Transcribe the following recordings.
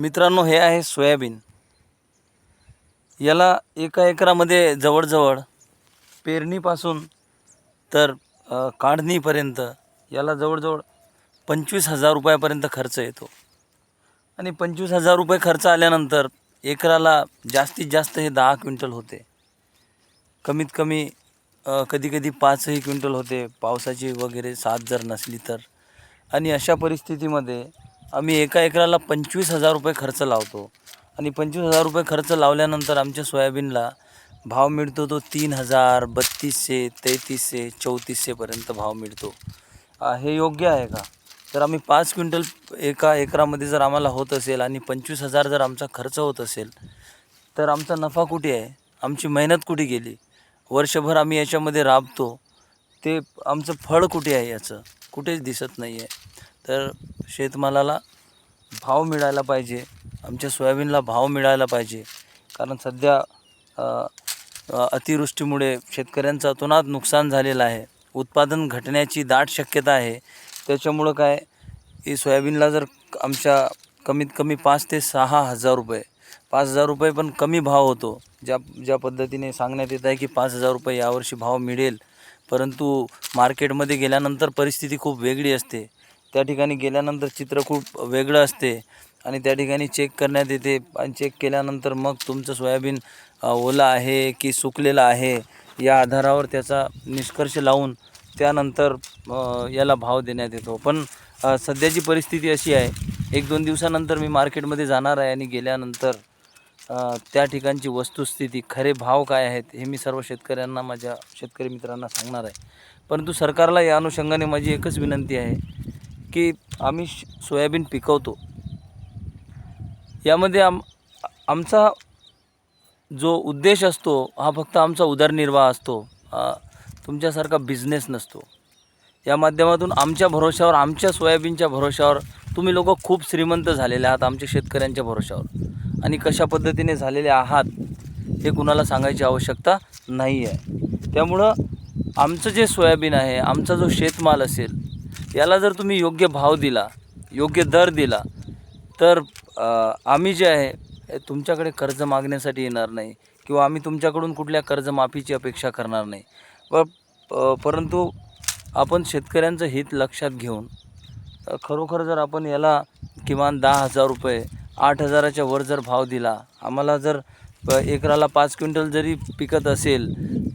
मित्रांनो हे आहे सोयाबीन. याला एका एकरामध्ये जवळजवळ पेरणीपासून तर काढणीपर्यंत याला जवळजवळ पंचवीस हजार रुपयापर्यंत खर्च येतो. आणि पंचवीस हजार रुपये खर्च आल्यानंतर एकराला जास्तीत जास्त हे दहा क्विंटल होते. कमीत कमी कधी कधी पाचही क्विंटल होते. पावसाची वगैरे साथ जर नसली तर. आणि अशा परिस्थितीमध्ये आम्ही एका एकराला पंचवीस हजार रुपये खर्च लावतो. आणि पंचवीस हजार रुपये खर्च लावल्यानंतर आमच्या सोयाबीनला भाव मिळतो तो तीन हजार बत्तीसशे तेहतीसशे चौतीसशेपर्यंत भाव मिळतो. हे योग्य आहे का? तर आम्ही पाच क्विंटल एका एकरामध्ये जर आम्हाला होत असेल आणि पंचवीस हजार जर आमचा खर्च होत असेल तर आमचा नफा कुठे आहे? आमची मेहनत कुठे गेली? वर्षभर आम्ही याच्यामध्ये राबतो. ते आमचं फळ कुठे आहे याचं? कुठेच दिसत नाही आहे तर शेतमालाला भाव मिळायला पाहिजे. आमच्या सोयाबीनला भाव मिळायला पाहिजे. कारण सध्या अतिवृष्टीमुळे शेतकऱ्यांचं अतोनात नुकसान झालेलं आहे. उत्पादन घटण्याची दाट शक्यता आहे. त्याच्यामुळं काय की सोयाबीनला जर आमच्या कमीत कमी पाच ते सहा हजार रुपये पाच हजार रुपये पण कमी भाव होतो. ज्या ज्या पद्धतीने सांगण्यात येत आहे की पाच हजार रुपये यावर्षी भाव मिळेल. परंतु मार्केटमध्ये गेल्यानंतर परिस्थिती खूप वेगळी असते. त्या ठिकाणी गेल्यानंतर चित्र खूप वेगळं असते आणि त्या ठिकाणी चेक करण्यात येते. आणि चेक केल्यानंतर मग तुमचं सोयाबीन ओला ओलं आहे की सुकलेलं आहे या आधारावर त्याचा निष्कर्ष लावून त्यानंतर याला भाव देण्यात येतो. पण सध्याची परिस्थिती अशी आहे एक दोन दिवसानंतर मी मार्केटमध्ये जाणार आहे आणि गेल्यानंतर त्या ठिकाणची वस्तुस्थिती खरे भाव काय आहेत हे मी सर्व शेतकऱ्यांना माझ्या शेतकरी मित्रांना सांगणार आहे. परंतु सरकारला या अनुषंगाने माझी एकच विनंती आहे की आम्ही श- सोयाबीन पिकवतो. यामध्ये आम आमचा जो उद्देश असतो हा फक्त आमचा उदरनिर्वाह असतो. तुमच्यासारखा बिझनेस नसतो. या माध्यमातून आमच्या भरोशावर आमच्या सोयाबीनच्या भरोशावर तुम्ही लोक खूप श्रीमंत झालेले आहात आमच्या शेतकऱ्यांच्या भरोशावर आणि कशा पद्धतीने झालेले आहात हे कुणाला सांगायची आवश्यकता नाही आहे त्यामुळं आमचं जे सोयाबीन आहे आमचा जो शेतमाल असेल याला जर तुम्ही योग्य भाव दिला योग्य दर दिला तर आम्ही जे आहे तुमच्याकडे कर्ज मागण्यासाठी येणार नाही किंवा आम्ही तुमच्याकडून कुठल्या कर्जमाफीची अपेक्षा करणार नाही. व परंतु आपण शेतकऱ्यांचं हित लक्षात घेऊन खरोखर जर आपण याला किमान दहा हजार रुपये आठ हजाराच्या वर जर भाव दिला आम्हाला जर एकराला पाच क्विंटल जरी पिकत असेल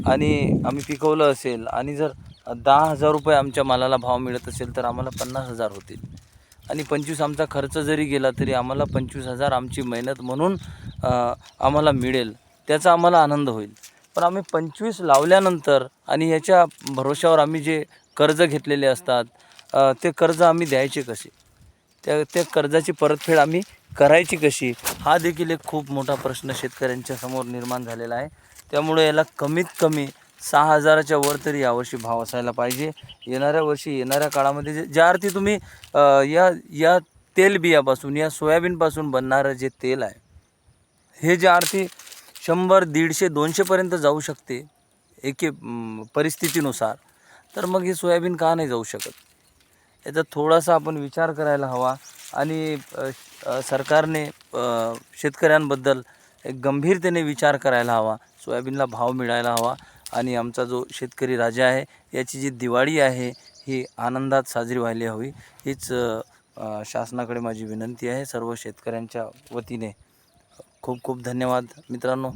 आणि आम्ही पिकवलं असेल आणि जर दहा हजार रुपये आमच्या मालाला भाव मिळत असेल तर आम्हाला पन्नास हजार होतील. आणि पंचवीस आमचा खर्च जरी गेला तरी आम्हाला पंचवीस हजार आमची मेहनत म्हणून आम्हाला मिळेल. त्याचा आम्हाला आनंद होईल. पण आम्ही पंचवीस लावल्यानंतर आणि याच्या भरोशावर आम्ही जे कर्ज घेतलेले असतात ते कर्ज आम्ही द्यायचे कसे? त्या त्या कर्जाची परतफेड आम्ही करायची कशी? हा देखील एक खूप मोठा प्रश्न शेतकऱ्यांच्या समोर निर्माण झालेला आहे. त्यामुळे याला कमीत कमी सहा हजाराच्या वर तरी यावर्षी भाव असायला पाहिजे. येणाऱ्या वर्षी येणाऱ्या काळामध्ये जे ज्या अर्थी तुम्ही अ, या या तेलबियापासून या सोयाबीनपासून बनणारं जे तेल आहे हे ज्या अर्थी शंभर दीडशे दोनशेपर्यंत जाऊ शकते एके म, परिस्थितीनुसार तर मग हे सोयाबीन का नाही जाऊ शकत? याचा थोडासा आपण विचार करायला हवा आणि अ, अ, सरकारने अ, शेतकऱ्यांबद्दल एक गंभीरतेने विचार करायला हवा सोयाबीनला भाव मिळायला हवा. आणि आमचा जो शेतकरी राजा आहे याची जी दिवाळी आहे ही आनंदात साजरी व्हायला हवी हीच शासनाकडे माझी विनंती आहे. सर्व शेतकऱ्यांच्या वतीने खूप खूप धन्यवाद मित्रांनो.